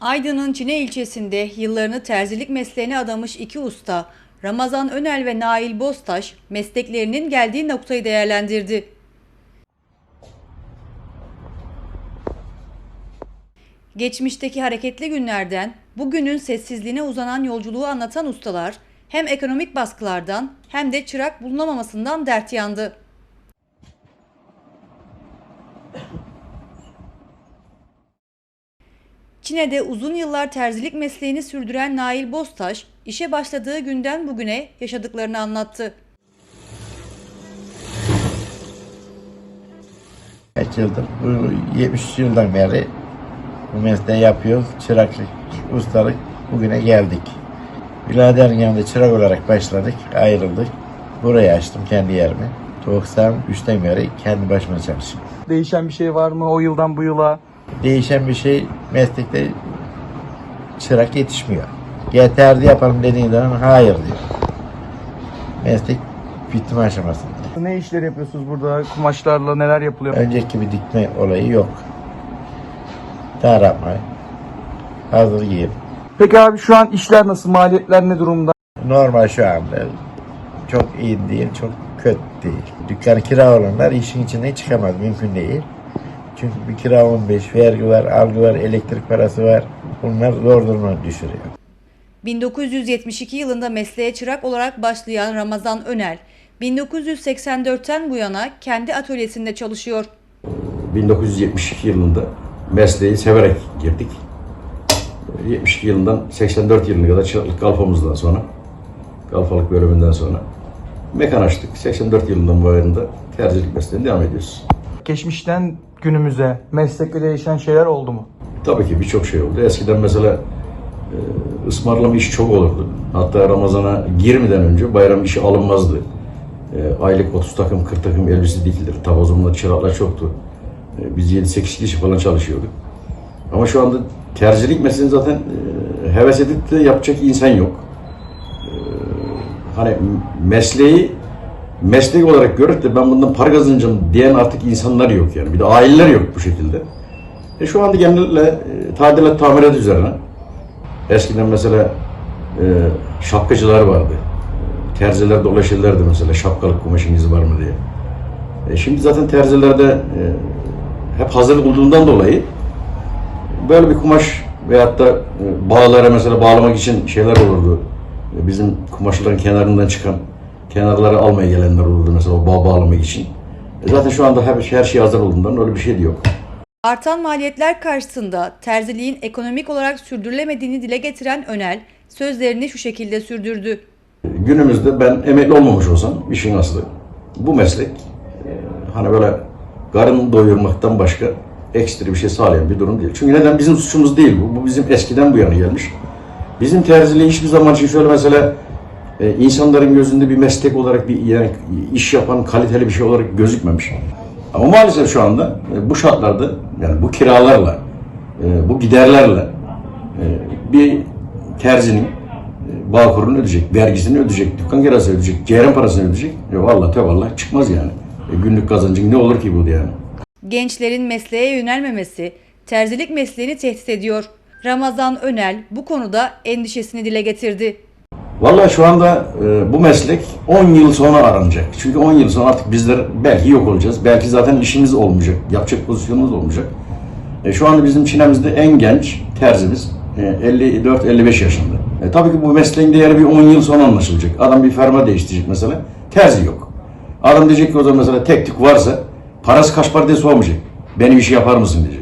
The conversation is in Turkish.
Aydın'ın Çine ilçesinde yıllarını terzilik mesleğine adamış iki usta, Ramazan Önel ve Nail Boztaş, mesleklerinin geldiği noktayı değerlendirdi. Geçmişteki hareketli günlerden bugünün sessizliğine uzanan yolculuğu anlatan ustalar, hem ekonomik baskılardan hem de çırak bulunamamasından dert yandı. Çin'de uzun yıllar terzilik mesleğini sürdüren Nail Boztaş, işe başladığı günden bugüne yaşadıklarını anlattı. Kaç yıldır? Bu 73 yıldan beri bu mesleği yapıyoruz. Çıraklık, ustalık bugüne geldik. Biraderin yanında çırak olarak başladık, ayrıldık. Burayı açtım kendi yerimi. 93'ten beri kendi başıma çalışıyorum. Değişen bir şey var mı o yıldan bu yıla? Değişen bir şey meslekte çırak yetişmiyor. Yeterli yapalım dediğin zaman hayır diyor. Meslek bitme aşamasında. Ne işler yapıyorsunuz burada? Kumaşlarla neler yapılıyor? Önceki gibi dikme olayı yok. Darapma, hazır giyim. Peki abi şu an işler nasıl? Maliyetler ne durumda? Normal şu anda. Çok iyi değil, çok kötü değil. Dükkanı kira olanlar işin içinden çıkamaz, mümkün değil. Çünkü bir kira 15, vergi var, algı var, elektrik parası var. Bunlar zor duruma düşürüyor. 1972 yılında mesleğe çırak olarak başlayan Ramazan Önel, 1984'ten bu yana kendi atölyesinde çalışıyor. 1972 yılında mesleği severek girdik. 72 yılından 84 yılına kadar çıraklık kalfamızdan sonra, kalfalık bölümünden sonra mekan açtık. 84 yılından bu ayında terzilik mesleğine devam ediyoruz. Geçmişten günümüze meslekte değişen şeyler oldu mu? Tabii ki birçok şey oldu. Eskiden mesela e, ısmarlama işi çok olurdu. Hatta Ramazan'a girmeden önce bayram işi alınmazdı. E, aylık 30 takım 40 takım elbise dikilir. Zamanlar çıraklar çoktu. E, biz 7-8 kişi falan çalışıyorduk. Ama şu anda terzilik mesleğini zaten e, heves edip de yapacak insan yok. E, hani mesleği meslek olarak görüp de ben bundan para kazanacağım diyen artık insanlar yok yani. Bir de aileler yok bu şekilde. E şu anda genellikle e, tadilat tamirat üzerine. Eskiden mesela e, şapkacılar vardı. E, Terziler dolaşırlardı mesela şapkalık kumaşınız var mı diye. E, şimdi zaten terzilerde e, hep hazır olduğundan dolayı böyle bir kumaş veyahut da e, bağlara mesela bağlamak için şeyler olurdu. E, Bizim kumaşların kenarından çıkan kenarları almaya gelenler olurdu mesela o bağ bağlamak için. E, zaten şu anda her, her şey hazır olduğundan öyle bir şey de yok. Artan maliyetler karşısında terziliğin ekonomik olarak sürdürülemediğini dile getiren Önel, sözlerini şu şekilde sürdürdü. Günümüzde ben emekli olmamış olsam işin aslı bu meslek e, hani böyle karın doyurmaktan başka ekstra bir şey sağlayan bir durum değil. Çünkü neden? Bizim suçumuz değil bu. Bu bizim eskiden bu yana gelmiş. Bizim terziliği hiçbir zaman için şöyle mesela e, insanların gözünde bir meslek olarak bir yani iş yapan kaliteli bir şey olarak gözükmemiş. Ama maalesef şu anda e, bu şartlarda yani bu kiralarla, e, bu giderlerle e, bir terzinin e, Bağkur'un ödeyecek, vergisini ödeyecek, dükkan kirasını ödeyecek, ceyran parasını ödeyecek. Ya vallahi tevallah çıkmaz yani. E, günlük kazancın ne olur ki bu yani? Gençlerin mesleğe yönelmemesi terzilik mesleğini tehdit ediyor. Ramazan Önel bu konuda endişesini dile getirdi. Vallahi şu anda e, bu meslek 10 yıl sonra aranacak. Çünkü 10 yıl sonra artık bizler belki yok olacağız. Belki zaten işimiz olmayacak. Yapacak pozisyonumuz olmayacak. E, şu anda bizim Çin'imizde en genç terzimiz e, 54-55 yaşında. E, tabii ki bu mesleğin değeri bir 10 yıl sonra anlaşılacak. Adam bir ferma değiştirecek mesela. Terzi yok. Adam diyecek ki o zaman mesela tek tük varsa parası kaç para diye sormayacak. Benim işi yapar mısın diyecek.